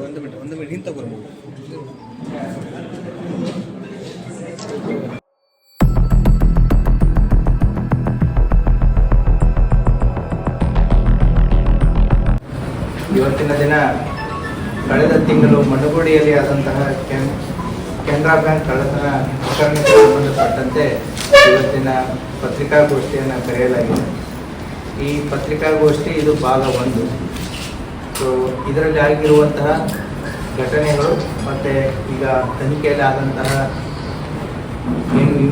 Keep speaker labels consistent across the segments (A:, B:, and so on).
A: ಒಂದು ಮಿನಿಟ್ ಒಂದು ಮಿನಿಟ್ ಹಿಂದೆ ಬರ್ಬೋದು
B: ಇವತ್ತಿನ ದಿನ ಕಳೆದ ತಿಂಗಳು ಮಡುಗುಡಿಯಲ್ಲಿ ಆದಂತಹ ಕೆನ್ ಕೆನರಾ ಬ್ಯಾಂಕ್ ಕಳ್ಳತನ ಪ್ರಕರಣಕ್ಕೆ ಸಂಬಂಧಪಟ್ಟಂತೆ ಇವತ್ತಿನ ಪತ್ರಿಕಾಗೋಷ್ಠಿಯನ್ನು ಕರೆಯಲಾಗಿದೆ. ಈ ಪತ್ರಿಕಾಗೋಷ್ಠಿ ಇದು ಭಾಗ ಒಂದು. ಸೊ ಇದರಲ್ಲಿ ಆಗಿರುವಂತಹ ಘಟನೆಗಳು ಮತ್ತು ಈಗ ತನಿಖೆಯಲ್ಲಿ ಆದಂತಹ ಏನು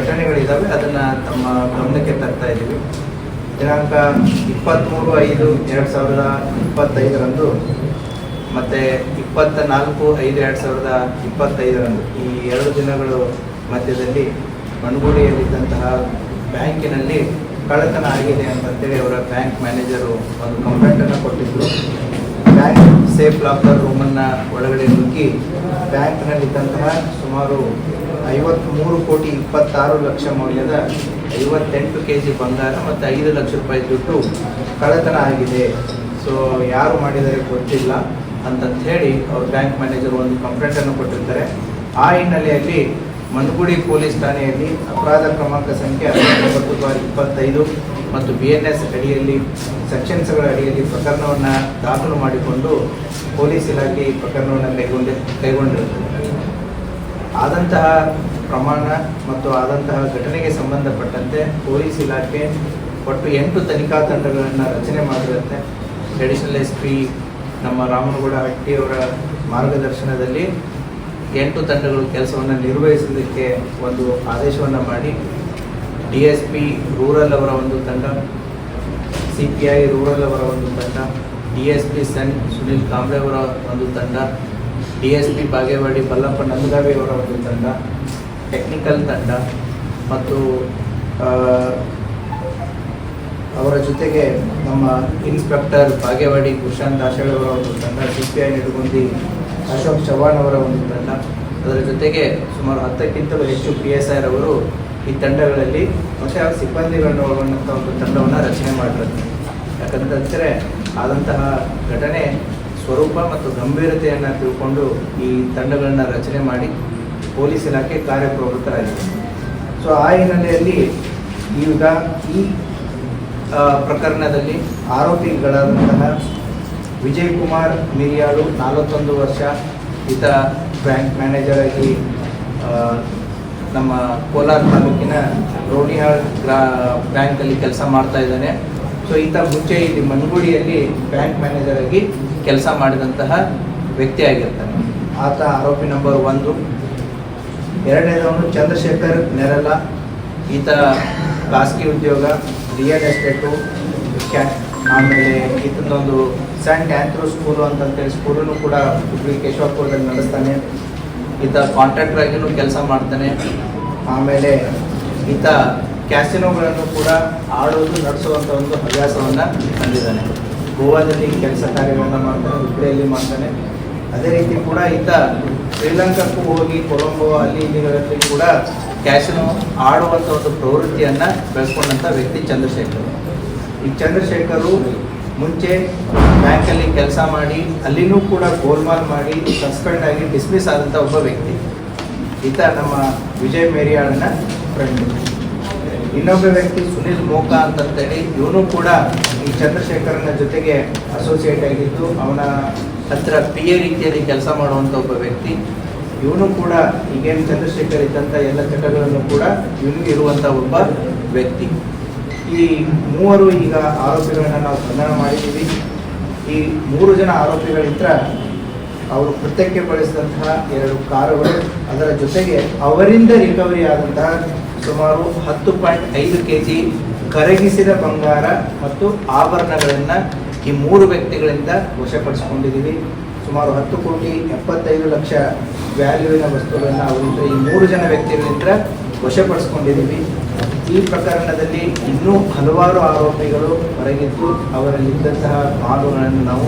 B: ಘಟನೆಗಳಿದ್ದಾವೆ ಅದನ್ನು ತಮ್ಮ ಗಮನಕ್ಕೆ ತರ್ತಾ ಇದ್ದೀವಿ. ದಿನಾಂಕ ಇಪ್ಪತ್ತ್ಮೂರು ಐದು ಎರಡು ಸಾವಿರದ ಇಪ್ಪತ್ತೈದರಂದು ಮತ್ತು ಇಪ್ಪತ್ತ ನಾಲ್ಕು ಐದು ಎರಡು ಸಾವಿರದ ಇಪ್ಪತ್ತೈದರಂದು ಈ ಎರಡು ದಿನಗಳು ಮಧ್ಯದಲ್ಲಿ ಮಣಗುಡಿಯಲ್ಲಿದ್ದಂತಹ ಬ್ಯಾಂಕಿನಲ್ಲಿ ಕಳ್ಳತನ ಆಗಿದೆ ಅಂತೇಳಿ ಅವರ ಬ್ಯಾಂಕ್ ಮ್ಯಾನೇಜರು ಒಂದು ಕಂಪ್ಲೇಂಟನ್ನು ಕೊಟ್ಟಿದ್ದರು ಬ್ಯಾಂಕ್ ಸೇಫ್ ಲಾಕರ್ ರೂಮನ್ನು ಒಳಗಡೆ ನುಗ್ಗಿ ಬ್ಯಾಂಕ್ನಲ್ಲಿದ್ದಂತಹ ಸುಮಾರು ಐವತ್ತ್ಮೂರು ಕೋಟಿ ಇಪ್ಪತ್ತಾರು ಲಕ್ಷ ಮೌಲ್ಯದ ಐವತ್ತೆಂಟು ಕೆ ಜಿ ಬಂಗಾರ ಮತ್ತು ಐದು ಲಕ್ಷ ರೂಪಾಯಿ ದುಡ್ಡು ಕಳ್ಳತನ ಆಗಿದೆ. ಸೊ ಯಾರು ಮಾಡಿದರೆ ಗೊತ್ತಿಲ್ಲ ಅಂತಂಥೇಳಿ ಅವ್ರ ಬ್ಯಾಂಕ್ ಮ್ಯಾನೇಜರ್ ಒಂದು ಕಂಪ್ಲೇಂಟನ್ನು ಕೊಟ್ಟಿರ್ತಾರೆ. ಆ ಹಿನ್ನೆಲೆಯಲ್ಲಿ ಮನಗುಡಿ ಪೊಲೀಸ್ ಠಾಣೆಯಲ್ಲಿ ಅಪರಾಧ ಕ್ರಮಾಂಕ ಸಂಖ್ಯೆ ಹತ್ತೊಂಬತ್ತು ಬಾರ್ ಇಪ್ಪತ್ತೈದು ಮತ್ತು ಬಿ ಎನ್ ಎಸ್ ಅಡಿಯಲ್ಲಿ ಸೆಕ್ಷನ್ಸ್ಗಳ ಅಡಿಯಲ್ಲಿ ಪ್ರಕರಣವನ್ನು ದಾಖಲು ಮಾಡಿಕೊಂಡು ಪೊಲೀಸ್ ಇಲಾಖೆ ಈ ಪ್ರಕರಣವನ್ನು ಕೈಗೊಂಡಿ, ಕೈಗೊಂಡಿರುತ್ತದೆ. ಆದಂತಹ ಪ್ರಮಾಣ ಮತ್ತು ಆದಂತಹ ಘಟನೆಗೆ ಸಂಬಂಧಪಟ್ಟಂತೆ ಪೊಲೀಸ್ ಇಲಾಖೆ ಒಟ್ಟು ಎಂಟು ತನಿಖಾ ತಂಡಗಳನ್ನು ರಚನೆ ಮಾಡಿರುತ್ತೆ. ಅಡಿಷನಲ್ ಎಸ್ ಪಿ ನಮ್ಮ ರಾಮನಗೌಡ ಹಟ್ಟಿಯವರ ಮಾರ್ಗದರ್ಶನದಲ್ಲಿ ಎಂಟು ತಂಡಗಳು ಕೆಲಸವನ್ನು ನಿರ್ವಹಿಸೋದಕ್ಕೆ ಒಂದು ಆದೇಶವನ್ನು ಮಾಡಿ. ಡಿ ಎಸ್ ಪಿ ರೂರಲ್ ಅವರ ಒಂದು ತಂಡ, ಸಿ ಪಿ ಐ ರೂರಲ್ ಅವರ ಒಂದು ತಂಡ, ಡಿ ಎಸ್ ಪಿ ಸನ್ ಸುನಿಲ್ ಕಾಂಬ್ಳೆ ಅವರ ಒಂದು ತಂಡ, D S P Bagewadi Ballappa Nandagavi ಅವರ ಒಂದು ತಂಡ, ಟೆಕ್ನಿಕಲ್ ತಂಡ ಮತ್ತು ಅವರ ಜೊತೆಗೆ ನಮ್ಮ ಇನ್ಸ್ಪೆಕ್ಟರ್ ಬಾಗೇವಾಡಿ ಕುಶಾಂತ್ ದಾಸಳ್ ಅವರ ಒಂದು ತಂಡ, C P I Nidugundi Ashok Chavan ಅವರ ಒಂದು ತಂಡ. ಅದರ ಜೊತೆಗೆ ಸುಮಾರು ಹತ್ತಕ್ಕಿಂತಲೂ ಹೆಚ್ಚು ಪಿ ಎಸ್ ಐ ರವರು ಈ ತಂಡಗಳಲ್ಲಿ ಮತ್ತೆ ಅವರ ಸಿಬ್ಬಂದಿಗಳನ್ನು ಒಳಗೊಂಡಂಥ ಒಂದು ತಂಡವನ್ನು ರಚನೆ ಮಾಡಿರುತ್ತೆ ಯಾಕಂತಂದರೆ ಆದಂತಹ ಘಟನೆ ಸ್ವರೂಪ ಮತ್ತು ಗಂಭೀರತೆಯನ್ನು ತಿಳ್ಕೊಂಡು ಈ ತಂಡಗಳನ್ನು ರಚನೆ ಮಾಡಿ ಪೊಲೀಸ್ ಇಲಾಖೆ ಕಾರ್ಯಪ್ರವೃತ್ತರಾಗಿದೆ ಸೊ ಆ ಹಿನ್ನೆಲೆಯಲ್ಲಿ ಈಗ ಈ ಪ್ರಕರಣದಲ್ಲಿ ಆರೋಪಿಗಳಾದಂತಹ ವಿಜಯ್ ಕುಮಾರ್ ಮಿರಿಯಾಳು ನಲವತ್ತೊಂದು ವರ್ಷ ಈತ ಬ್ಯಾಂಕ್ ಮ್ಯಾನೇಜರ್ ಆಗಿ ನಮ್ಮ ಕೋಲಾರ ತಾಲೂಕಿನ ರೋಣಿಹಾಳ್ ಗ್ರಾ, ಬ್ಯಾಂಕಲ್ಲಿ ಕೆಲಸ ಮಾಡ್ತಾ ಇದ್ದಾನೆ. ಸೊ ಈತ ಮುಂಚೆ ಇಲ್ಲಿ ಮನ್ಗುಡಿಯಲ್ಲಿ ಬ್ಯಾಂಕ್ ಮ್ಯಾನೇಜರ್ ಆಗಿ ಕೆಲಸ ಮಾಡಿದಂತಹ ವ್ಯಕ್ತಿ ಆಗಿರ್ತಾನೆ. ಆತ ಆರೋಪಿ ನಂಬರ್ ಒಂದು. ಎರಡನೇದವನು ಚಂದ್ರಶೇಖರ್ ನೆರಲ ಈತ ಖಾಸಗಿ ಉದ್ಯೋಗ, ರಿಯಲ್ ಎಸ್ಟೇಟು, ಕ್ಯಾ, ಆಮೇಲೆ ಈತನೊಂದು ಸೆಂಟ್ ಆ್ಯಂಥ್ರೋ ಸ್ಕೂಲು ಅಂತಂತೇಳಿ ಸ್ಕೂಲನ್ನು ಕೂಡ ಹುಬ್ಳಿ ಕೇಶವಪುರದಲ್ಲಿ ನಡೆಸ್ತಾನೆ. ಈತ ಕಾಂಟ್ರಾಕ್ಟರ್ ಆಗಿನೂ ಕೆಲಸ ಮಾಡ್ತಾನೆ. ಆಮೇಲೆ ಈತ ಕ್ಯಾಸಿನೋಗಳನ್ನು ಕೂಡ ಆಡೋದು ನಡೆಸುವಂಥ ಒಂದು ಹವ್ಯಾಸವನ್ನು ಹೊಂದಿದ್ದಾನೆ ಗೋವಾದಲ್ಲಿ ಕೆಲಸ ಕಾರ್ಯಗಳನ್ನು ಮಾಡ್ತಾನೆ, ಹುಬ್ಳಿಯಲ್ಲಿ ಮಾಡ್ತಾನೆ. ಅದೇ ರೀತಿ ಕೂಡ ಈತ ಶ್ರೀಲಂಕಾಕ್ಕೂ ಹೋಗಿ ಕೊಲಂಬೋ, ಅಲ್ಲಿ ಇಲ್ಲಿಗಳಲ್ಲಿ ಕೂಡ ಕ್ಯಾಸಿನೋ ಆಡುವಂಥ ಒಂದು ಪ್ರವೃತ್ತಿಯನ್ನು ಬೆಳೆಸ್ಕೊಂಡಂಥ ವ್ಯಕ್ತಿ ಚಂದ್ರಶೇಖರ್. ಈ ಚಂದ್ರಶೇಖರು ಮುಂಚೆ ಬ್ಯಾಂಕಲ್ಲಿ ಕೆಲಸ ಮಾಡಿ, ಅಲ್ಲಿನೂ ಕೂಡ ಗೋಲ್ಮಾಲ್ ಮಾಡಿ ಸಸ್ಪೆಂಡ್ ಆಗಿ ಡಿಸ್ಮಿಸ್ ಆದಂಥ ಒಬ್ಬ ವ್ಯಕ್ತಿ. ಈತ ನಮ್ಮ ವಿಜಯ್ ಮೇರಿಯಾಳನ ಫ್ರೆಂಡ್ ಇನ್ನೊಬ್ಬ ವ್ಯಕ್ತಿ ಸುನಿಲ್ ಮೋಕಾ ಅಂತಂತೇಳಿ, ಇವನು ಕೂಡ ಈ ಚಂದ್ರಶೇಖರನ ಜೊತೆಗೆ ಅಸೋಸಿಯೇಟ್ ಆಗಿದ್ದು, ಅವನ ಹತ್ರ ಪಿ ಎ ರೀತಿಯಲ್ಲಿ ಕೆಲಸ ಮಾಡುವಂಥ ಒಬ್ಬ ವ್ಯಕ್ತಿ. ಇವನು ಕೂಡ ಈಗೇನು ಚಂದ್ರಶೇಖರ್ ಇದ್ದಂಥ ಎಲ್ಲ ಚಟಗಳನ್ನು ಕೂಡ ಇವನಿಗೆ ಇರುವಂಥ ಒಬ್ಬ ವ್ಯಕ್ತಿ. ಈ ಮೂವರು ಈಗ ಆರೋಪಿಗಳನ್ನು ನಾವು ಬಂಧನ ಮಾಡಿದ್ದೀವಿ. ಈ ಮೂರು ಜನ ಆರೋಪಿಗಳಿಂದ ಅವರು ಕೃತ್ಯಕ್ಕೆ ಬಳಸಿದಂತಹ ಎರಡು ಕಾರುಗಳು. ಅದರ ಜೊತೆಗೆ ಅವರಿಂದ ರಿಕವರಿ ಆದಂತಹ ಸುಮಾರು ಹತ್ತು ಪಾಯಿಂಟ್ ಐದು ಕೆ ಜಿ ಕರಗಿಸಿದ ಬಂಗಾರ ಮತ್ತು ಆಭರಣಗಳನ್ನು ಈ ಮೂರು ವ್ಯಕ್ತಿಗಳಿಂದ ವಶಪಡಿಸಿಕೊಂಡಿದ್ದೀವಿ. ಸುಮಾರು ಹತ್ತು ಕೋಟಿ ಎಪ್ಪತ್ತೈದು ಲಕ್ಷ ವ್ಯಾಲ್ಯೂವಿನ ವಸ್ತುಗಳನ್ನು ಅವರಿಂದ ಈ ಮೂರು ಜನ ವ್ಯಕ್ತಿಗಳಿಂದ ವಶಪಡಿಸ್ಕೊಂಡಿದ್ದೀವಿ. ಈ ಪ್ರಕರಣದಲ್ಲಿ ಇನ್ನೂ ಹಲವಾರು ಆರೋಪಿಗಳು ಹೊರಗಿದ್ದು ಅವರಲ್ಲಿದ್ದಂತಹ ಮಾಲುಗಳನ್ನು ನಾವು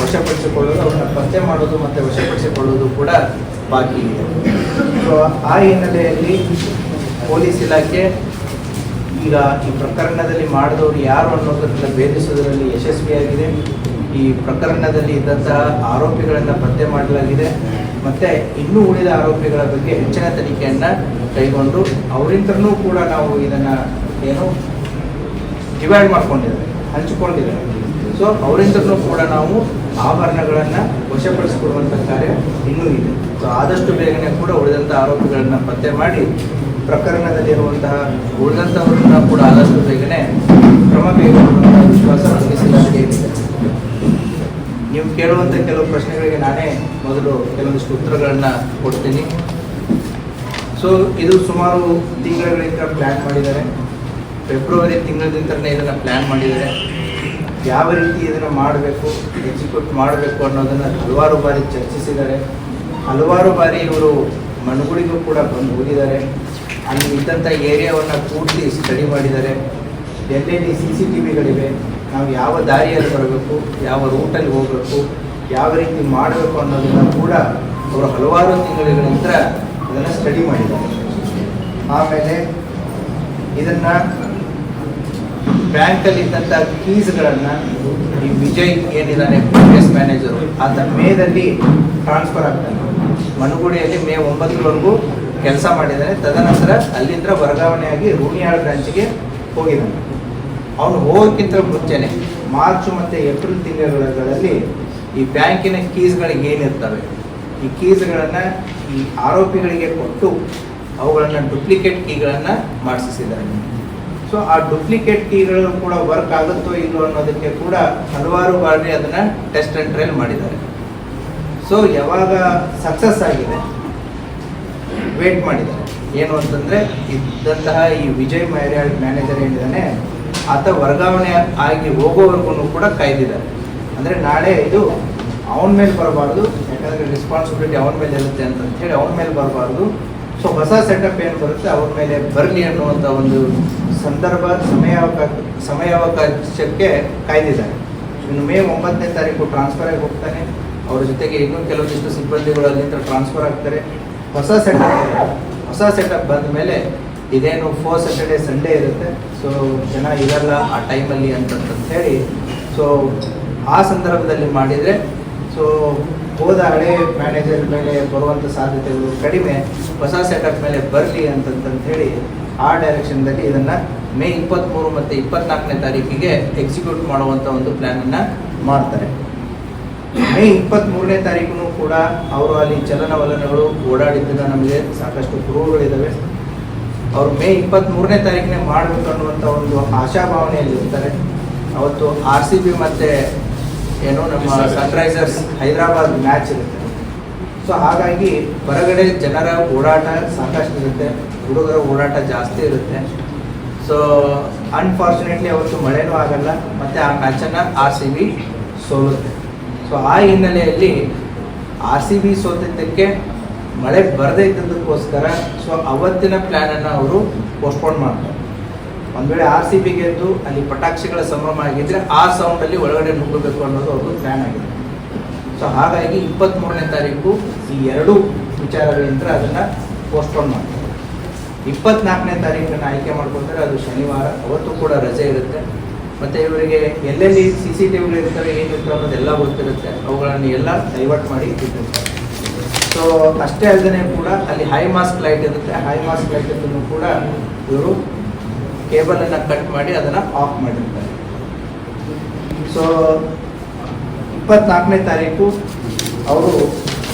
B: ವಶಪಡಿಸಿಕೊಳ್ಳೋದು ಅವರನ್ನ ಪತ್ತೆ ಮಾಡೋದು ಮತ್ತು ವಶಪಡಿಸಿಕೊಳ್ಳೋದು ಕೂಡ ಬಾಕಿ ಇದೆ. ಸೊ ಆ ಹಿನ್ನೆಲೆಯಲ್ಲಿ ಪೊಲೀಸ್ ಇಲಾಖೆ ಈಗ ಈ ಪ್ರಕರಣದಲ್ಲಿ ಮಾಡಿದವರು ಯಾರು ಅನ್ನೋದನ್ನ ಭೇದಿಸುವುದರಲ್ಲಿ ಯಶಸ್ವಿಯಾಗಿದೆ. ಈ ಪ್ರಕರಣದಲ್ಲಿ ಇದ್ದಂತಹ ಆರೋಪಿಗಳನ್ನು ಪತ್ತೆ ಮಾಡಲಾಗಿದೆ. ಮತ್ತೆ ಇನ್ನೂ ಉಳಿದ ಆರೋಪಿಗಳ ಬಗ್ಗೆ ಹೆಚ್ಚಿನ ತನಿಖೆಯನ್ನ ಕೈಗೊಂಡು ಅವರಿಂದನೂ ಕೂಡ ನಾವು ಇದನ್ನ ಏನು ಡಿವೈಡ್ ಮಾಡ್ಕೊಂಡಿದ್ದಾರೆ ಹಂಚಿಕೊಂಡಿದ್ದಾರೆ ಸೊ ಅವರಿಂದನೂ ಕೂಡ ನಾವು ಆಭರಣಗಳನ್ನು ವಶಪಡಿಸಿಕೊಡುವಂಥ ಕಾರ್ಯ ಇನ್ನೂ ಇದೆ. ಸೊ ಆದಷ್ಟು ಬೇಗನೆ ಕೂಡ ಉಳಿದಂಥ ಆರೋಪಿಗಳನ್ನು ಪತ್ತೆ ಮಾಡಿ ಪ್ರಕರಣದಲ್ಲಿರುವಂತಹ ಉಳಿದಂಥವರನ್ನ ಕೂಡ ಆದಷ್ಟು ಬೇಗನೆ ಕ್ರಮ ಕೈಗೊಳ್ಳುವಂತಹ ವಿಶ್ವಾಸ ನಮಗೆ ಇದೆ ನೀವು ಕೇಳುವಂಥ ಕೆಲವು ಪ್ರಶ್ನೆಗಳಿಗೆ ನಾನೇ ಮೊದಲು ಕೆಲವೊಂದಿಷ್ಟು ಉತ್ತರಗಳನ್ನು ಕೊಡ್ತೀನಿ. ಸೊ ಇದು ಸುಮಾರು ತಿಂಗಳಿಂದ ಪ್ಲ್ಯಾನ್ ಮಾಡಿದ್ದಾರೆ. ಫೆಬ್ರವರಿ ತಿಂಗಳಿಂದಲೇ ಇದನ್ನು ಪ್ಲ್ಯಾನ್ ಮಾಡಿದ್ದಾರೆ. ಯಾವ ರೀತಿ ಇದನ್ನು ಮಾಡಬೇಕು ಎಕ್ಸಿಕ್ಯೂಟ್ ಮಾಡಬೇಕು ಅನ್ನೋದನ್ನು ಹಲವಾರು ಬಾರಿ ಚರ್ಚಿಸಿದ್ದಾರೆ. ಹಲವಾರು ಬಾರಿ ಇವರು ಮನುಗಳಿಗೂ ಕೂಡ ಬಂದು ಹೋಗಿದ್ದಾರೆ ಅಲ್ಲಿ ಇದ್ದಂಥ ಏರಿಯಾವನ್ನು ಪೂರ್ತಿ ಸ್ಟಡಿ ಮಾಡಿದ್ದಾರೆ. ಎಲ್ಲೆಲ್ಲಿ ಸಿ ಸಿ ಟಿ ವಿಗಳಿವೆ ನಾವು ಯಾವ ದಾರಿಯಲ್ಲಿ ಬರಬೇಕು, ಯಾವ ರೂಟಲ್ಲಿ ಹೋಗಬೇಕು, ಯಾವ ರೀತಿ ಮಾಡಬೇಕು ಅನ್ನೋದನ್ನು ಕೂಡ ಅವರು ಹಲವಾರು ತಿಂಗಳುಗಳಿಂದ ಅದನ್ನು ಸ್ಟಡಿ ಮಾಡಿದ್ದಾರೆ. ಆಮೇಲೆ ಇದನ್ನು ಬ್ಯಾಂಕಲ್ಲಿ ಫೀಸ್ಗಳನ್ನು ಈ ವಿಜಯ್ ಏನಿದ್ದಾನೆ ಬಿಸ್ನೆಸ್ ಮ್ಯಾನೇಜರು ಆತ ಮೇದಲ್ಲಿ ಟ್ರಾನ್ಸ್ಫರ್ ಆಗ್ತಾನೆ. ಮನುಗುಡಿಯಲ್ಲಿ ಮೇ ಒಂಬತ್ತರವರೆಗೂ ಕೆಲಸ ಮಾಡಿದ್ದಾನೆ ತದನಂತರ ಅಲ್ಲಿಂದ ವರ್ಗಾವಣೆಯಾಗಿ ರೂಣಿಯಾಳ್ ಬ್ರಾಂಚ್ಗೆ ಹೋಗಿದ್ದಾನೆ. ಅವನು ಹೋಗೋಕ್ಕಿಂತ ಮುಂಚೆನೆ ಮಾರ್ಚ್ ಮತ್ತು ಏಪ್ರಿಲ್ ತಿಂಗಳುಗಳಲ್ಲಿ ಈ ಬ್ಯಾಂಕಿನ ಕೀಸ್ಗಳಿಗೆ ಏನಿರ್ತವೆ? ಈ ಕೀಸ್ಗಳನ್ನು ಈ ಆರೋಪಿಗಳಿಗೆ ಕೊಟ್ಟು ಅವುಗಳನ್ನು ಡುಪ್ಲಿಕೇಟ್ ಕೀಗಳನ್ನು ಮಾಡಿಸಿದ್ದಾರೆ ಸೊ ಆ ಡುಪ್ಲಿಕೇಟ್ ಕೀಗಳು ಕೂಡ ವರ್ಕ್ ಆಗುತ್ತೋ ಇಲ್ಲೋ ಅನ್ನೋದಕ್ಕೆ ಕೂಡ ಹಲವಾರು ಬಾರಿ ಅದನ್ನು ಟೆಸ್ಟ್ ಆ್ಯಂಡ್ ಟ್ರಯಲ್ ಮಾಡಿದ್ದಾರೆ. ಸೊ ಯಾವಾಗ ಸಕ್ಸಸ್ ಆಗಿದೆ? ವೇಟ್ ಮಾಡಿದ್ದಾರೆ. ಏನು ಅಂತಂದರೆ, ಇದ್ದಂತಹ ಈ ವಿಜಯ್ ಮೈರ್ಯಾಳ್ ಮ್ಯಾನೇಜರ್ ಏನಿದ್ದಾನೆ ಆತ ವರ್ಗಾವಣೆ ಆಗಿ ಹೋಗೋವರೆಗೂ ಕೂಡ ಕಾಯ್ದಿದ್ದಾರೆ. ಅಂದರೆ ನಾಳೆ ಇದು ಅವನ ಮೇಲೆ ಬರಬಾರ್ದು, ಯಾಕಂದರೆ ರೆಸ್ಪಾನ್ಸಿಬಿಲಿಟಿ ಅವನ ಮೇಲೆ ಇರುತ್ತೆ ಅಂತ ಹೇಳಿ ಅವನ ಮೇಲೆ ಬರಬಾರ್ದು. ಸೊ ಹೊಸ ಸೆಟಪ್ ಏನು ಬರುತ್ತೆ, ಅವ್ರ ಮೇಲೆ ಬರಲಿ ಅನ್ನುವಂಥ ಒಂದು ಸಂದರ್ಭ ಸಮಯಾವಕಾಶ ಸಮಯಾವಕಾಶಕ್ಕೆ ಕಾಯ್ದಿದ್ದಾರೆ. ಇನ್ನು ಮೇ ಒಂಬತ್ತನೇ ತಾರೀಕು ಟ್ರಾನ್ಸ್ಫರ್ ಆಗಿ ಹೋಗ್ತಾನೆ. ಅವ್ರ ಜೊತೆಗೆ ಇನ್ನೂ ಕೆಲವೊಂದಿಷ್ಟು ಸಿಬ್ಬಂದಿಗಳು ಅಲ್ಲಿಂದ ಟ್ರಾನ್ಸ್ಫರ್ ಆಗ್ತಾರೆ. ಹೊಸ ಸೆಟಪ್ ಹೊಸ ಸೆಟಪ್ ಬಂದ ಮೇಲೆ ಇದೇನು ಫೋರ್ ಸ್ಯಾಟರ್ಡೆ ಸಂಡೇ ಇರುತ್ತೆ. ಸೊ ಜನ ಇರಲ್ಲ ಆ ಟೈಮಲ್ಲಿ ಅಂತಂತ ಹೇಳಿ ಸೊ ಆ ಸಂದರ್ಭದಲ್ಲಿ ಮಾಡಿದರೆ ಸೊ ಹೋದ ಹಳೆ ಮ್ಯಾನೇಜರ್ ಮೇಲೆ ಬರುವಂಥ ಸಾಧ್ಯತೆಗಳು ಕಡಿಮೆ. ಹೊಸ ಸೆಟಪ್ ಮೇಲೆ ಬರಲಿ ಅಂತಂತ ಹೇಳಿ ಆ ಡೈರೆಕ್ಷನ್ದಲ್ಲಿ ಇದನ್ನು ಮೇ ಇಪ್ಪತ್ತ್ಮೂರು ಮತ್ತು ಇಪ್ಪತ್ನಾಲ್ಕನೇ ತಾರೀಕಿಗೆ ಎಕ್ಸಿಕ್ಯೂಟ್ ಮಾಡುವಂಥ ಒಂದು ಪ್ಲ್ಯಾನನ್ನು ಮಾಡ್ತಾರೆ. ಮೇ ಇಪ್ಪತ್ತ್ಮೂರನೇ ತಾರೀಕು ಕೂಡ ಅವರು ಅಲ್ಲಿ ಚಲನವಲನಗಳು ಓಡಾಡಿದ್ದನ್ನು ನಮಗೆ ಸಾಕಷ್ಟು ಪ್ರೂವ್ಗಳಿದ್ದಾವೆ ಅವರು ಮೇ ಇಪ್ಪತ್ತ್ಮೂರನೇ ತಾರೀಕಿನೇ ಮಾಡಬೇಕು ಅನ್ನುವಂಥ ಒಂದು ಆಶಾಭಾವನೆಯಲ್ಲಿ ಇರ್ತಾರೆ ಅವತ್ತು ಆರ್ ಸಿ ಬಿ ಮತ್ತು ಏನು ನಮ್ಮ ಸನ್ರೈಸರ್ಸ್ ಹೈದರಾಬಾದ್ ಮ್ಯಾಚ್ ಇರುತ್ತೆ. ಸೊ ಹಾಗಾಗಿ ಹೊರಗಡೆ ಜನರ ಓಡಾಟ ಸಾಕಷ್ಟು ಇರುತ್ತೆ. ಹುಡುಗರ ಓಡಾಟ ಜಾಸ್ತಿ ಇರುತ್ತೆ. ಸೊ ಅನ್ಫಾರ್ಚುನೇಟ್ಲಿ ಅವತ್ತು ಮಳೆನೂ ಆಗಲ್ಲ. ಮತ್ತು ಆ ಮ್ಯಾಚನ್ನು ಆರ್ ಸಿ ಬಿ ಸೋಲುತ್ತೆ. ಸೊ ಆ ಹಿನ್ನೆಲೆಯಲ್ಲಿ ಆರ್ ಸಿ ಬಿ ಸೋತಿದ್ದಕ್ಕೆ ಮಳೆ ಬರದೇ ಇದ್ದದಕ್ಕೋಸ್ಕರ ಸೊ ಅವತ್ತಿನ ಪ್ಲ್ಯಾನನ್ನು ಅವರು ಪೋಸ್ಟ್ಪೋನ್ ಮಾಡ್ತಾರೆ. ಒಂದು ವೇಳೆ ಆರ್ ಸಿ ಬಿ ಗೆದ್ದು ಅಲ್ಲಿ ಪಟಾಕ್ಷಿಗಳ ಸಂಭ್ರಮ ಆಗಿದ್ರೆ ಆ ಸೌಂಡಲ್ಲಿ ಒಳಗಡೆ ನುಗ್ಗಬೇಕು ಅನ್ನೋದು ಅವ್ರದ್ದು ಪ್ಲ್ಯಾನ್ ಆಗಿದೆ. ಸೊ ಹಾಗಾಗಿ ಇಪ್ಪತ್ತ್ಮೂರನೇ ತಾರೀಕು ಈ ಎರಡು ವಿಚಾರಗಳಿಂದ ಅದನ್ನು ಪೋಸ್ಟ್ಪೋನ್ ಮಾಡ್ತಾರೆ. ಇಪ್ಪತ್ನಾಲ್ಕನೇ ತಾರೀಕನ್ನು ಆಯ್ಕೆ ಮಾಡ್ಕೊತಾರೆ ಅದು ಶನಿವಾರ, ಅವತ್ತು ಕೂಡ ರಜೆ ಇರುತ್ತೆ. ಮತ್ತು ಇವರಿಗೆ ಎಲ್ಲೆಲ್ಲಿ ಸಿ ಸಿ ಟಿ ವಿಗಳು ಇರ್ತವೆ, ಏನಿರ್ತವೆ ಅನ್ನೋದೆಲ್ಲ ಗೊತ್ತಿರುತ್ತೆ. ಅವುಗಳನ್ನು ಎಲ್ಲ ಡೈವರ್ಟ್ ಮಾಡಿ ಇಟ್ಟಿರ್ತಾರೆ. ಸೊ ಅಷ್ಟೇ ಅಲ್ಲದೆ ಕೂಡ ಅಲ್ಲಿ ಹೈ ಮಾಸ್ಕ್ ಲೈಟ್ ಇರುತ್ತೆ. ಹೈ ಮಾಸ್ಕ್ ಲೈಟ್ ಅನ್ನು ಕೂಡ ಇವರು ಕೇಬಲನ್ನು ಕಟ್ ಮಾಡಿ ಅದನ್ನು ಆಫ್ ಮಾಡಿರ್ತಾರೆ. ಸೊ ಇಪ್ಪತ್ನಾಲ್ಕನೇ ತಾರೀಕು ಅವರು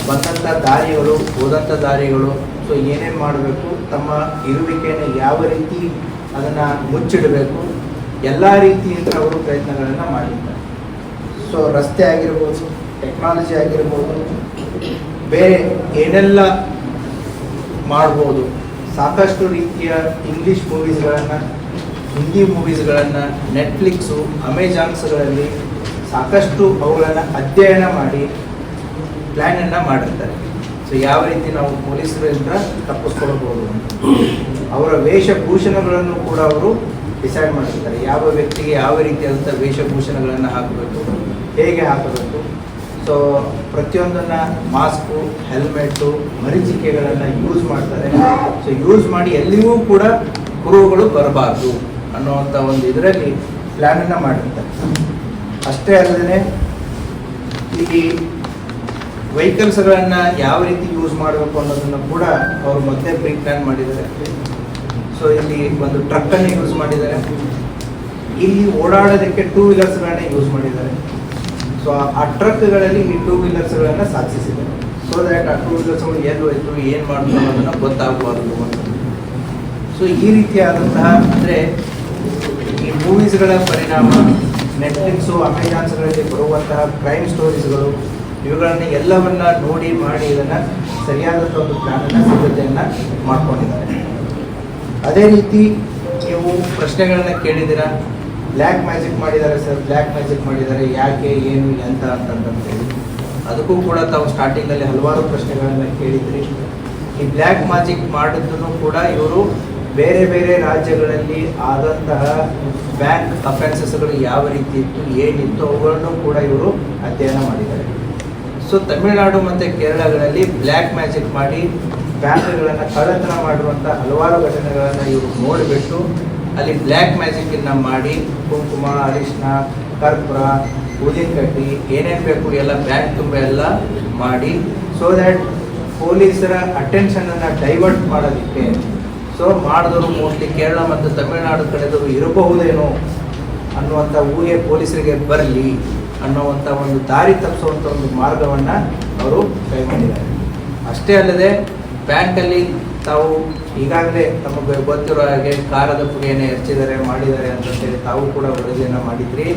B: ಬಂದಂಥ ದಾರಿಗಳು ಹೋದಂಥ ದಾರಿಗಳು ಸೊ ಏನೇನು ಮಾಡಬೇಕು, ತಮ್ಮ ಇರುವಿಕೆಯನ್ನು ಯಾವ ರೀತಿ ಅದನ್ನು ಮುಚ್ಚಿಡಬೇಕು, ಎಲ್ಲ ರೀತಿಯಿಂದ ಅವರು ಪ್ರಯತ್ನಗಳನ್ನು ಮಾಡಿದ್ದಾರೆ ಸೊ ರಸ್ತೆ ಆಗಿರ್ಬೋದು ಟೆಕ್ನಾಲಜಿ ಆಗಿರ್ಬೋದು ಬೇರೆ ಏನೆಲ್ಲ ಮಾಡ್ಬೋದು? ಸಾಕಷ್ಟು ರೀತಿಯ ಇಂಗ್ಲೀಷ್ ಮೂವೀಸ್ಗಳನ್ನು ಹಿಂದಿ ಮೂವೀಸ್ಗಳನ್ನು ನೆಟ್ಫ್ಲಿಕ್ಸು ಅಮೆಜಾನ್ಸ್ಗಳಲ್ಲಿ ಸಾಕಷ್ಟು ಅವುಗಳನ್ನು ಅಧ್ಯಯನ ಮಾಡಿ ಪ್ಲ್ಯಾನನ್ನು ಮಾಡಿರ್ತಾರೆ. ಸೊ ಯಾವ ರೀತಿ ನಾವು ಪೊಲೀಸರಿಂದ ತಪ್ಪಿಸ್ಕೊಳ್ಬೋದು ಅವರ ವೇಷಭೂಷಣಗಳನ್ನು ಕೂಡ ಅವರು ಡಿಸೈಡ್ ಮಾಡಿರ್ತಾರೆ. ಯಾವ ವ್ಯಕ್ತಿಗೆ ಯಾವ ರೀತಿಯಾದಂಥ ವೇಷಭೂಷಣಗಳನ್ನು ಹಾಕಬೇಕು, ಹೇಗೆ ಹಾಕಬೇಕು ಸೊ ಪ್ರತಿಯೊಂದನ್ನು ಮಾಸ್ಕು ಹೆಲ್ಮೆಟ್ಟು ಮರೀಚಿಕೆಗಳನ್ನು ಯೂಸ್ ಮಾಡ್ತಾರೆ. ಸೊ ಯೂಸ್ ಮಾಡಿ ಎಲ್ಲಿಯೂ ಕೂಡ ಕುರುಗಳು ಬರಬಾರ್ದು ಅನ್ನುವಂಥ ಒಂದು ಇದರಲ್ಲಿ ಪ್ಲ್ಯಾನನ್ನು ಮಾಡಿರ್ತಾರೆ. ಅಷ್ಟೇ ಅಲ್ಲದೆ ಈ ವೆಹಿಕಲ್ಸ್ಗಳನ್ನು ಯಾವ ರೀತಿ ಯೂಸ್ ಮಾಡಬೇಕು ಅನ್ನೋದನ್ನು ಕೂಡ ಅವರು ಮೊದಲೇ ಪ್ರೀ ಪ್ಲ್ಯಾನ್ ಮಾಡಿದ್ದಾರೆ. ಸೊ ಇಲ್ಲಿ ಒಂದು ಟ್ರಕ್ಕನ್ನು ಯೂಸ್ ಮಾಡಿದ್ದಾರೆ. ಇಲ್ಲಿ ಓಡಾಡೋದಕ್ಕೆ ಟೂ ವೀಲರ್ಸ್ಗಳನ್ನೇ ಯೂಸ್ ಮಾಡಿದ್ದಾರೆ. ಸೊ ಆ ಟ್ರಕ್ಗಳಲ್ಲಿ ಈ ಟೂ ವೀಲರ್ಸ್ಗಳನ್ನು ಸಾಧಿಸಿದೆ ಸೊ ದಟ್ ಆ ಟೂ ವೀಲರ್ಸ್ಗಳು ಎಲ್ಲಿ ಹೋಯ್ತು, ಏನು ಮಾಡ್ತು ಅನ್ನೋದನ್ನು ಗೊತ್ತಾಗಬಾರ್ದು ಅಂತ. ಸೊ ಈ ರೀತಿಯಾದಂತಹ ಅಂದರೆ ಈ ಮೂವೀಸ್ಗಳ ಪರಿಣಾಮ ನೆಟ್ಫ್ಲಿಕ್ಸು ಅಮೆಜಾನ್ಸ್ಗಳಲ್ಲಿ ಬರುವಂತಹ ಕ್ರೈಮ್ ಸ್ಟೋರೀಸ್ಗಳು ಇವುಗಳನ್ನು ಎಲ್ಲವನ್ನ ನೋಡಿ ಮಾಡಿ ಇದನ್ನು ಸರಿಯಾದಂಥ ಒಂದು ಪ್ಲಾನನ್ನು ಸಿದ್ಧತೆಯನ್ನು ಮಾಡ್ಕೊಂಡಿದ್ದಾರೆ. ಅದೇ ರೀತಿ ನೀವು ಪ್ರಶ್ನೆಗಳನ್ನ ಕೇಳಿದ್ದೀರಾ? ಬ್ಲ್ಯಾಕ್ ಮ್ಯಾಜಿಕ್ ಮಾಡಿದ್ದಾರೆ ಸರ್ ಬ್ಲ್ಯಾಕ್ ಮ್ಯಾಜಿಕ್ ಮಾಡಿದ್ದಾರೆ. ಯಾಕೆ, ಏನು, ಎಂತ ಅಂತಂತೇಳಿ ಅದಕ್ಕೂ ಕೂಡ ತಾವು ಸ್ಟಾರ್ಟಿಂಗಲ್ಲಿ ಹಲವಾರು ಪ್ರಶ್ನೆಗಳನ್ನ ಕೇಳಿದ್ರಿ. ಈ ಬ್ಲ್ಯಾಕ್ ಮ್ಯಾಜಿಕ್ ಮಾಡಿದ್ದನ್ನು ಕೂಡ ಇವರು ಬೇರೆ ಬೇರೆ ರಾಜ್ಯಗಳಲ್ಲಿ ಆದಂತಹ ಬ್ಯಾಂಕ್ ಅಫೆನ್ಸಸ್ಗಳು ಯಾವ ರೀತಿ ಇತ್ತು, ಏನಿತ್ತು, ಅವುಗಳನ್ನು ಕೂಡ ಇವರು ಅಧ್ಯಯನ ಮಾಡಿದ್ದಾರೆ. ಸೊ ತಮಿಳುನಾಡು ಮತ್ತು ಕೇರಳಗಳಲ್ಲಿ ಬ್ಲ್ಯಾಕ್ ಮ್ಯಾಜಿಕ್ ಮಾಡಿ ಬ್ಯಾಂಕ್ಗಳನ್ನು ಕಳತನ ಮಾಡುವಂಥ ಹಲವಾರು ಘಟನೆಗಳನ್ನು ಇವರು ನೋಡಿಬಿಟ್ಟು ಅಲ್ಲಿ ಬ್ಲ್ಯಾಕ್ ಮ್ಯಾಜಿಕ್ಕನ್ನು ಮಾಡಿ ಕುಂಕುಮ, ಅರಿಶಿನ, ಕರ್ಪೂರ, ಊದಿನ ಕಟ್ಟಿ ಏನೇನು ಬೇಕು ಎಲ್ಲ ಬ್ಯಾಗ್ ತುಂಬ ಎಲ್ಲ ಮಾಡಿ ಸೊ ದ್ಯಾಟ್ ಪೊಲೀಸರ ಅಟೆನ್ಷನನ್ನು ಡೈವರ್ಟ್ ಮಾಡೋದಕ್ಕೆ. ಸೊ ಮಾಡಿದವರು ಮೋಸ್ಟ್ಲಿ ಕೇರಳ ಮತ್ತು ತಮಿಳುನಾಡು ಕಡೆದವರು ಇರಬಹುದೇನೋ ಅನ್ನುವಂಥ ಊಹೆ ಪೊಲೀಸರಿಗೆ ಬರಲಿ ಅನ್ನುವಂಥ ಒಂದು ದಾರಿ ತಪ್ಪಿಸುವಂಥ ಒಂದು ಮಾರ್ಗವನ್ನು ಅವರು ಕೈ ಮಾಡಿದ್ದಾರೆ ಅಷ್ಟೇ ಅಲ್ಲದೆ ಬ್ಯಾಂಕಲ್ಲಿ ತಾವು ಈಗಾಗಲೇ ನಮಗೆ ಗೊತ್ತಿರೋ ಹಾಗೆ ಕಾರದ ಪುಡಿಯನ್ನು ಹೆಚ್ಚಿದ್ದಾರೆ ಮಾಡಿದ್ದಾರೆ ಅಂತಂತೇಳಿ ತಾವು ಕೂಡ ವರದಿಯನ್ನು ಮಾಡಿದ್ರಿ.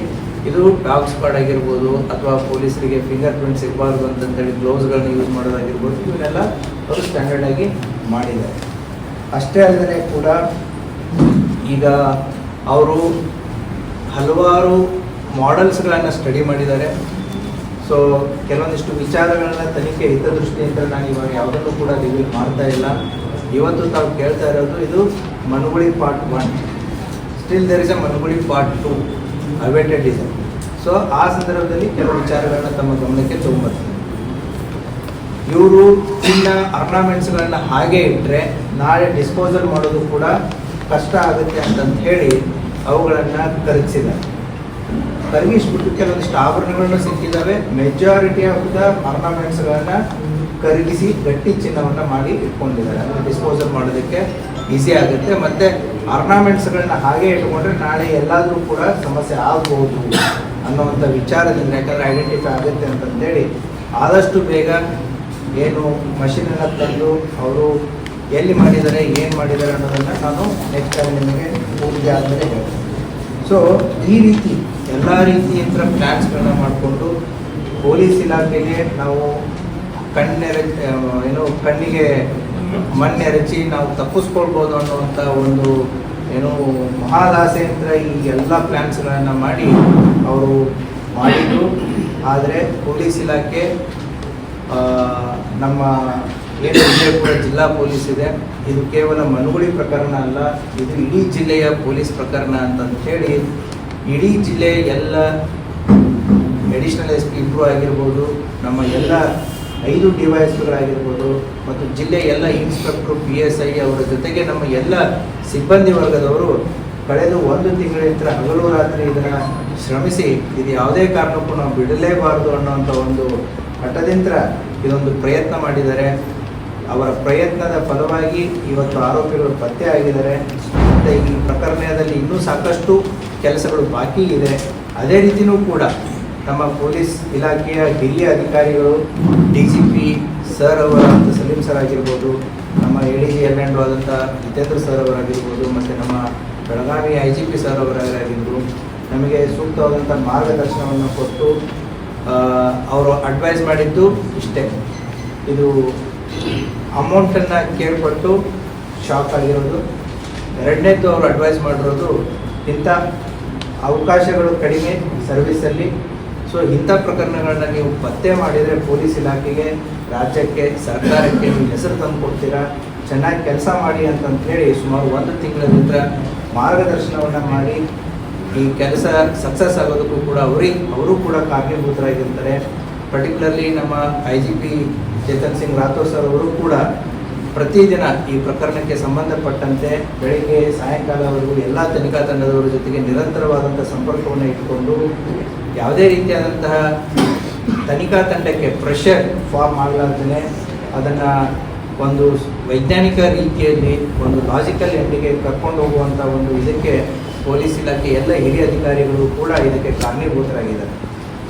B: ಇದು ಡಾಗ್ ಸ್ಕ್ವಾಡ್ ಆಗಿರ್ಬೋದು ಅಥವಾ ಪೊಲೀಸರಿಗೆ ಫಿಂಗರ್ ಪ್ರಿಂಟ್ ಸಿಗಬಾರ್ದು ಅಂತಂತೇಳಿ ಗ್ಲೌಸ್ಗಳನ್ನ ಯೂಸ್ ಮಾಡೋದಾಗಿರ್ಬೋದು, ಇವನ್ನೆಲ್ಲ ಅವರು ಸ್ಟ್ಯಾಂಡರ್ಡ್ ಆಗಿ ಮಾಡಿದ್ದಾರೆ. ಅಷ್ಟೇ ಅಲ್ಲದೆ ಕೂಡ ಈಗ ಅವರು ಹಲವಾರು ಮಾಡೆಲ್ಸ್ಗಳನ್ನು ಸ್ಟಡಿ ಮಾಡಿದ್ದಾರೆ. ಸೊ ಕೆಲವೊಂದಿಷ್ಟು ವಿಚಾರಗಳನ್ನ ತನಿಖೆ ಹಿತದೃಷ್ಟಿಯಿಂದ ನಾನು ಇವಾಗ ಯಾವುದನ್ನು ಕೂಡ ರಿವೀಲ್ ಮಾಡ್ತಾ ಇಲ್ಲ. ಇವತ್ತು ತಾವು ಕೇಳ್ತಾ ಇರೋದು ಇದು Manuguli part one still there is a Manuguli part two awaited ಇದೆ ಸೊ ಆ ಸಂದರ್ಭದಲ್ಲಿ ಕೆಲವು ವಿಚಾರಗಳನ್ನ ತಮ್ಮ ಗಮನಕ್ಕೆ ತಗೊಂಬರ್ತೀನಿ. ಇವರು ಚಿನ್ನ ಆರ್ನಾಮೆಂಟ್ಸ್ಗಳನ್ನ ಹಾಗೆ ಇಟ್ಟರೆ ನಾಳೆ ಡಿಸ್ಪೋಸಲ್ ಮಾಡೋದು ಕೂಡ ಕಷ್ಟ ಆಗುತ್ತೆ ಅಂತಂತ ಹೇಳಿ ಅವುಗಳನ್ನು ಕರಗಿಸಿದ್ದಾರೆ ಕರಗಿಸ್ಬಿಟ್ಟು ಕೆಲವೊಂದಿಷ್ಟು ಆಭರಣಗಳನ್ನು ಸಿಕ್ಕಿದ್ದಾವೆ ಮೆಜಾರಿಟಿ ಆಫ್ ದ ಆರ್ನಾಮೆಂಟ್ಸ್ಗಳನ್ನ ಕರಗಿಸಿ ಗಟ್ಟಿ ಚಿನ್ನವನ್ನು ಮಾಡಿ ಇಟ್ಕೊಂಡಿದ್ದಾರೆ. ಅಂದರೆ ಡಿಸ್ಪೋಸಲ್ ಮಾಡೋದಕ್ಕೆ ಈಸಿ ಆಗುತ್ತೆ. ಮತ್ತು ಆರ್ನಾಮೆಂಟ್ಸ್ಗಳನ್ನ ಹಾಗೆ ಇಟ್ಕೊಂಡ್ರೆ ನಾಳೆ ಎಲ್ಲಾದರೂ ಕೂಡ ಸಮಸ್ಯೆ ಆಗ್ಬೋದು ಅನ್ನೋವಂಥ ವಿಚಾರದಿಂದ ಯಾಕಂದರೆ ಐಡೆಂಟಿಫೈ ಆಗುತ್ತೆ ಅಂತಂದೇಳಿ ಆದಷ್ಟು ಬೇಗ ಏನು ಮಷಿನನ್ನು ತಂದು ಅವರು ಎಲ್ಲಿ ಮಾಡಿದ್ದಾರೆ, ಏನು ಮಾಡಿದ್ದಾರೆ ಅನ್ನೋದನ್ನು ನಾನು ನೆಕ್ಸ್ಟ್ ಟೈಮ್ ನಿಮಗೆ ಪೂರ್ತಿ ಹೇಳ್ತೀನಿ. ಸೊ ಈ ರೀತಿ ಎಲ್ಲ ರೀತಿಯಿಂದ ಪ್ಲ್ಯಾನ್ಸ್ಗಳನ್ನ ಮಾಡಿಕೊಂಡು ಪೊಲೀಸ್ ಇಲಾಖೆಗೆ ನಾವು ಕಣ್ಣೆರ ಏನು ಕಣ್ಣಿಗೆ ಮಣ್ಣೆರಚಿ ನಾವು ತಪ್ಪಿಸ್ಕೊಳ್ಬೋದು ಅನ್ನುವಂಥ ಒಂದು ಏನು ಮಹಾದಾಸೆಯಿಂದ ಈ ಎಲ್ಲ ಪ್ಲ್ಯಾನ್ಸ್ಗಳನ್ನು ಮಾಡಿ ಅವರು ಮಾಡಿದ್ರು. ಆದರೆ ಪೊಲೀಸ್ ಇಲಾಖೆ ನಮ್ಮ ಏನು ವಿಜಯಪುರ ಜಿಲ್ಲಾ ಪೊಲೀಸ್ ಇದೆ, ಇದು ಕೇವಲ ಮನುಗುಳಿ ಪ್ರಕರಣ ಅಲ್ಲ, ಇದು ಇಡೀ ಜಿಲ್ಲೆಯ ಪೊಲೀಸ್ ಪ್ರಕರಣ ಅಂತಂದು ಹೇಳಿ ಇಡೀ ಜಿಲ್ಲೆಯ ಎಲ್ಲ ಅಡಿಷನಲ್ ಎಸ್ ಪಿ ಇಬ್ಬರು ಆಗಿರ್ಬೋದು. ನಮ್ಮ ಎಲ್ಲ ಐದು ಡಿ ವೈ ಎಸ್ ಪಿಗಳಾಗಿರ್ಬೋದು ಮತ್ತು ಜಿಲ್ಲೆ ಎಲ್ಲ ಇನ್ಸ್ಪೆಕ್ಟ್ರು, ಪಿ ಎಸ್ ಐ ಅವರ ಜೊತೆಗೆ ನಮ್ಮ ಎಲ್ಲ ಸಿಬ್ಬಂದಿ ವರ್ಗದವರು ಕಳೆದ ಒಂದು ತಿಂಗಳಿಂದ ಹಗಲು ರಾತ್ರಿ ಇದನ್ನು ಶ್ರಮಿಸಿ ಇದು ಯಾವುದೇ ಕಾರಣಕ್ಕೂ ನಾವು ಬಿಡಲೇಬಾರದು ಅನ್ನೋಂಥ ಒಂದು ಹಠದಿಂದ ಇದೊಂದು ಪ್ರಯತ್ನ ಮಾಡಿದ್ದಾರೆ. ಅವರ ಪ್ರಯತ್ನದ ಫಲವಾಗಿ ಇವತ್ತು ಆರೋಪಿಗಳು ಪತ್ತೆ ಆಗಿದ್ದಾರೆ. ಮತ್ತು ಈ ಪ್ರಕರಣದಲ್ಲಿ ಇನ್ನೂ ಸಾಕಷ್ಟು ಕೆಲಸಗಳು ಬಾಕಿ ಇದೆ. ಅದೇ ರೀತಿಯೂ ಕೂಡ ನಮ್ಮ ಪೊಲೀಸ್ ಇಲಾಖೆಯ ಹಿರಿಯ ಅಧಿಕಾರಿಗಳು ಡಿ ಜಿ ಪಿ ಸರ್ ಅವರ ಸಲೀಂ ಸರ್ ಆಗಿರ್ಬೋದು, ನಮ್ಮ A D G L and ಆದಂಥ ಜಿತೇಂದ್ರ ಸರ್ ಅವರಾಗಿರ್ಬೋದು, ಮತ್ತು ನಮ್ಮ Belagavi I G P sir ಅವರಾಗಿರ್ಬೋದು, ನಮಗೆ ಸೂಕ್ತವಾದಂಥ ಮಾರ್ಗದರ್ಶನವನ್ನು ಕೊಟ್ಟು ಅವರು ಅಡ್ವೈಸ್ ಮಾಡಿದ್ದು ಇಷ್ಟೇ. ಇದು ಅಮೌಂಟನ್ನು ಕೇಳ್ಪಟ್ಟು ಶಾಕ್ ಆಗಿರೋದು. ಎರಡನೇದು ಅವರು ಅಡ್ವೈಸ್ ಮಾಡಿರೋದು ಇಂಥ ಅವಕಾಶಗಳು ಕಡಿಮೆ ಸರ್ವಿಸಲ್ಲಿ ಸೊ ಇಂಥ ಪ್ರಕರಣಗಳನ್ನ ನೀವು ಪತ್ತೆ ಮಾಡಿದರೆ ಪೊಲೀಸ್ ಇಲಾಖೆಗೆ, ರಾಜ್ಯಕ್ಕೆ, ಸರ್ಕಾರಕ್ಕೆ ನೀವು ಹೆಸರು ತಂದು ಕೊಡ್ತೀರಾ? ಚೆನ್ನಾಗಿ ಕೆಲಸ ಮಾಡಿ ಅಂತಂತ ಹೇಳಿ ಸುಮಾರು ಒಂದು ತಿಂಗಳ ನಂತರ ಮಾರ್ಗದರ್ಶನವನ್ನು ಮಾಡಿ ಈ ಕೆಲಸ ಸಕ್ಸಸ್ ಆಗೋದಕ್ಕೂ ಕೂಡ ಅವರಿಗೆ ಅವರು ಕೂಡ ಕಾರಣೀಭೂತರಾಗಿರ್ತಾರೆ ಪರ್ಟಿಕ್ಯುಲರ್ಲಿ ನಮ್ಮ I G P Chetan Singh Rathore sir ಅವರು ಕೂಡ ಪ್ರತಿದಿನ ಈ ಪ್ರಕರಣಕ್ಕೆ ಸಂಬಂಧಪಟ್ಟಂತೆ ಬೆಳಿಗ್ಗೆ ಸಾಯಂಕಾಲವರೆಗೂ ಎಲ್ಲ ತನಿಖಾ ತಂಡದವರ ಜೊತೆಗೆ ನಿರಂತರವಾದಂಥ ಸಂಪರ್ಕವನ್ನು ಇಟ್ಟುಕೊಂಡು ಯಾವುದೇ ರೀತಿಯಾದಂತಹ ತನಿಖಾ ತಂಡಕ್ಕೆ ಪ್ರೆಷರ್ ಫಾರ್ಮ್ ಆಗಲಾರ್ದೇ ಅದನ್ನು ಒಂದು ವೈಜ್ಞಾನಿಕ ರೀತಿಯಲ್ಲಿ, ಒಂದು ಲಾಜಿಕಲ್ ಎಂಡಿಗೆ ಕರ್ಕೊಂಡು ಹೋಗುವಂಥ ಒಂದು ಇದಕ್ಕೆ ಪೊಲೀಸ್ ಇಲಾಖೆ ಎಲ್ಲ ಹಿರಿಯ ಅಧಿಕಾರಿಗಳು ಕೂಡ ಇದಕ್ಕೆ ಕಾರಣೀಭೂತರಾಗಿದ್ದಾರೆ.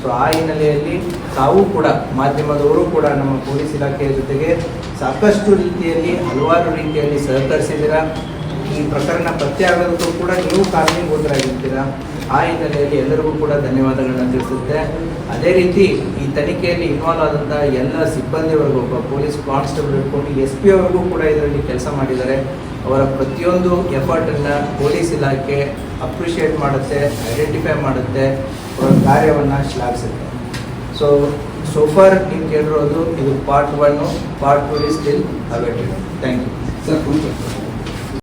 B: ಸೊ ಆ ಹಿನ್ನೆಲೆಯಲ್ಲಿ ತಾವು ಕೂಡ, ಮಾಧ್ಯಮದವರು ಕೂಡ ನಮ್ಮ ಪೊಲೀಸ್ ಇಲಾಖೆಯ ಜೊತೆಗೆ ಸಾಕಷ್ಟು ರೀತಿಯಲ್ಲಿ, ಹಲವಾರು ರೀತಿಯಲ್ಲಿ ಸಹಕರಿಸಿದ್ದೀರಾ? ಈ ಪ್ರಕರಣ ಪತ್ತೆ ಆಗೋದಕ್ಕೂ ಕೂಡ ನೀವು ಕಾರಣೀಭೂತರಾಗಿರ್ತೀರಾ ಆ ಹಿನ್ನೆಲೆಯಲ್ಲಿ ಎಲ್ಲರಿಗೂ ಕೂಡ ಧನ್ಯವಾದಗಳನ್ನ ತಿಳಿಸುತ್ತೆ. ಅದೇ ರೀತಿ ಈ ತನಿಖೆಯಲ್ಲಿ ಇನ್ವಾಲ್ವ್ ಆದಂಥ ಎಲ್ಲ ಸಿಬ್ಬಂದಿವರೆಗೂ, ಒಬ್ಬ ಪೊಲೀಸ್ ಕಾನ್ಸ್ಟೇಬಲ್ ಹಿಡ್ಕೊಂಡು ಎಸ್ ಪಿ ಅವರಿಗೂ ಕೂಡ ಇದರಲ್ಲಿ ಕೆಲಸ ಮಾಡಿದ್ದಾರೆ. ಅವರ ಪ್ರತಿಯೊಂದು ಎಫರ್ಟನ್ನು ಪೊಲೀಸ್ ಇಲಾಖೆ ಅಪ್ರಿಷಿಯೇಟ್ ಮಾಡುತ್ತೆ, ಐಡೆಂಟಿಫೈ ಮಾಡುತ್ತೆ, ಅವರ ಕಾರ್ಯವನ್ನು ಶ್ಲಾಘಿಸುತ್ತೆ. ಸೊ ಸೋಫಾರ್ ನೀವು ಕೇಳಿರೋದು ಇದು part one part two is still awaited thank you
A: sir